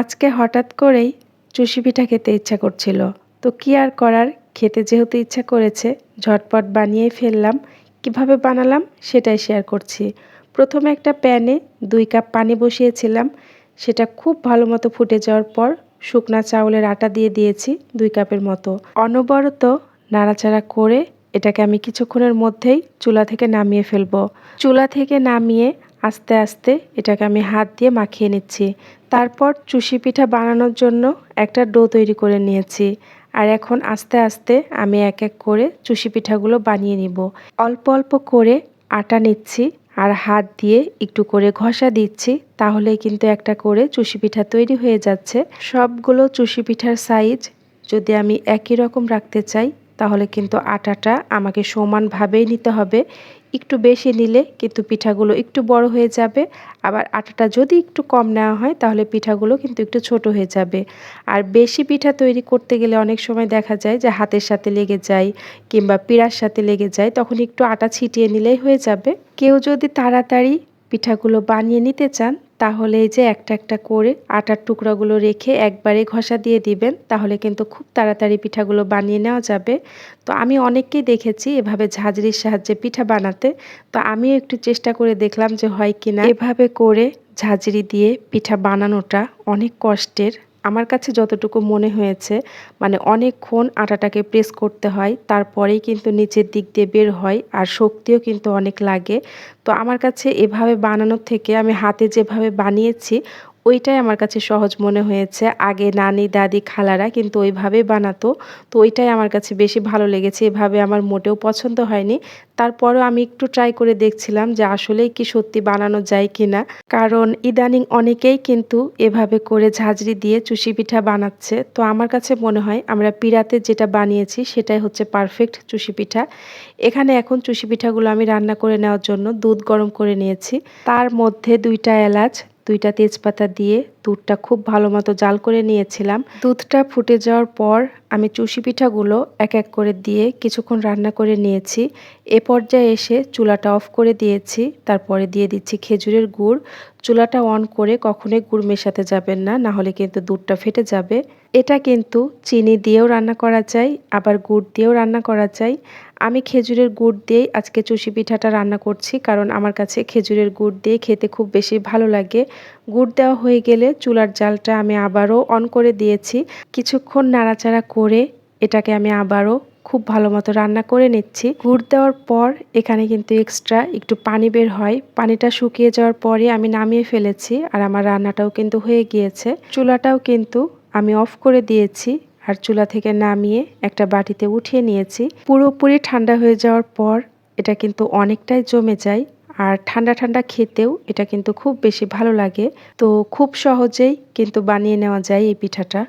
আজকে হঠাৎ করেই চুষি পিঠা খেতে ইচ্ছা করছিল। তো কি আর করার? খেতে যেহেতু ইচ্ছা করেছে, ঝটপট বানিয়ে ফেললাম। কীভাবে বানালাম সেটাই শেয়ার করছি। প্রথমে একটা প্যানে দুই কাপ পানি বসিয়েছিলাম। সেটা খুব ভালো মতো ফুটে যাওয়ার পর শুকনা চাউলের আটা দিয়ে দিয়েছি দুই কাপের মতো। অনবরত নাড়াচাড়া করে এটাকে আমি কিছুক্ষণের মধ্যেই চুলা থেকে নামিয়ে ফেলব। চুলা থেকে নামিয়ে আস্তে আস্তে এটাকে আমি হাত দিয়ে মাখিয়ে নিচ্ছি। তারপর চুষি পিঠা বানানোর জন্য একটা ডো তৈরি করে নিয়েছি। আর এখন আস্তে আস্তে আমি এক এক করে চুষি পিঠাগুলো বানিয়ে নিব। অল্প অল্প করে আটা নিচ্ছি আর হাত দিয়ে একটু করে ঘষা দিচ্ছি, তাহলেই কিন্তু একটা করে চুষি পিঠা তৈরি হয়ে যাচ্ছে। সবগুলো চুষি পিঠার সাইজ যদি আমি একই রকম রাখতে চাই তাহলে কিন্তু আটাটা আমাকে সমানভাবেই নিতে হবে। একটু বেশি নিলে কিন্তু পিঠাগুলো একটু বড় হয়ে যাবে। আবার আটাটা যদি একটু কম নেওয়া হয়, তাহলে পিঠাগুলো কিন্তু একটু ছোট হয়ে যাবে। আর বেশি পিঠা তৈরি করতে গেলে অনেক সময় দেখা যায় যে হাতের সাথে লেগে যায় কিংবা পিড়ার সাথে লেগে যায়, তখন একটু আটা ছিটিয়ে নিলেই হয়ে যাবে। কেউ যদি তাড়াতাড়ি পিঠাগুলো বানিয়ে নিতে চান তাহলে এই যে একটা একটা করে আটার টুকরাগুলো রেখে একবারে ঘষা দিয়ে দিবেন, তাহলে কিন্তু খুব তাড়াতাড়ি পিঠাগুলো বানিয়ে নেওয়া যাবে। তো আমি অনেককেই দেখেছি এভাবে ঝাঁঝরির সাহায্যে পিঠা বানাতে। তো আমিও একটু চেষ্টা করে দেখলাম যে হয় কি না এভাবে করে ঝাঁঝরি দিয়ে পিঠা বানানোটা অনেক কষ্টের। আমার কাছে যতটুকু মনে হয়েছে মানে অনেকক্ষণ আটাটাকে প্রেস করতে হয়, তারপরেই কিন্তু নিচের দিক দিয়ে বের হয় আর শক্তিও কিন্তু অনেক লাগে। তো আমার কাছে এভাবে বানানোর থেকে আমি হাতে যেভাবে বানিয়েছি ওইটাই আমার কাছে সহজ মনে হয়েছে। আগে নানি, দাদি, খালারা কিন্তু ওইভাবেই বানাতো। তো ওইটাই আমার কাছে বেশি ভালো লেগেছে। এভাবে আমার মোটেও পছন্দ হয়নি। তারপরও আমি একটু ট্রাই করে দেখছিলাম যে আসলেই কি সত্যি বানানো যায় কি না কারণ ইদানিং অনেকেই কিন্তু এভাবে করে ঝাঁঝরি দিয়ে চুষি পিঠা বানাচ্ছে। তো আমার কাছে মনে হয় আমরা পিড়াতে যেটা বানিয়েছি সেটাই হচ্ছে পারফেক্ট চুষি পিঠা। এখানে এখন চুষি পিঠাগুলো আমি রান্না করে নেওয়ার জন্য দুধ গরম করে নিয়েছি। তার মধ্যে দুইটা এলাচ দুইটা তেজপাতা দিয়ে দুধটা খুব ভালো মতো জাল করে নিয়েছিলাম। দুধটা ফুটে যাওয়ার পর আমি চুষি পিঠাগুলো এক এক করে দিয়ে কিছুক্ষণ রান্না করে নিয়েছি। এ পর্যায়ে এসে চুলাটা অফ করে দিয়েছি, তারপরে দিয়ে দিচ্ছি খেজুরের গুড়। চুলাটা অন করে কখনোই গুড় মেশাতে যাবেন না না হলে কিন্তু দুধটা ফেটে যাবে। এটা কিন্তু চিনি দিয়েও রান্না করা যায়, আবার গুড় দিয়েও রান্না করা যায়। আমি খেজুরের গুড় দিয়েই আজকে চুষি পিঠাটা রান্না করছি, কারণ আমার কাছে খেজুরের গুড় দিয়ে খেতে খুব বেশি ভালো লাগে। গুড় দেওয়া হয়ে গেলে চুলার জালটা আমি আবারও অন করে দিয়েছি। কিছুক্ষণ নাড়াচাড়া করে এটাকে আমি আবারও খুব ভালো মতো রান্না করে নিচ্ছি। গুড় দেওয়ার পর এখানে কিন্তু এক্সট্রা একটু পানি বের হয়। পানিটা শুকিয়ে যাওয়ার পরে আমি নামিয়ে ফেলেছি আর আমার রান্নাটাও কিন্তু হয়ে গিয়েছে। চুলাটাও কিন্তু আমি অফ করে দিয়েছি আর চুলা থেকে নামিয়ে একটা বাটিতে উঠিয়ে নিয়েছি। পুরোপুরি ঠান্ডা হয়ে যাওয়ার পর এটা কিন্তু অনেকটাই জমে যায়। আর ঠান্ডা ঠান্ডা খেতেও এটা কিন্তু খুব বেশি ভালো লাগে। তো খুব সহজেই কিন্তু বানিয়ে নেওয়া যায় এই পিঠাটা।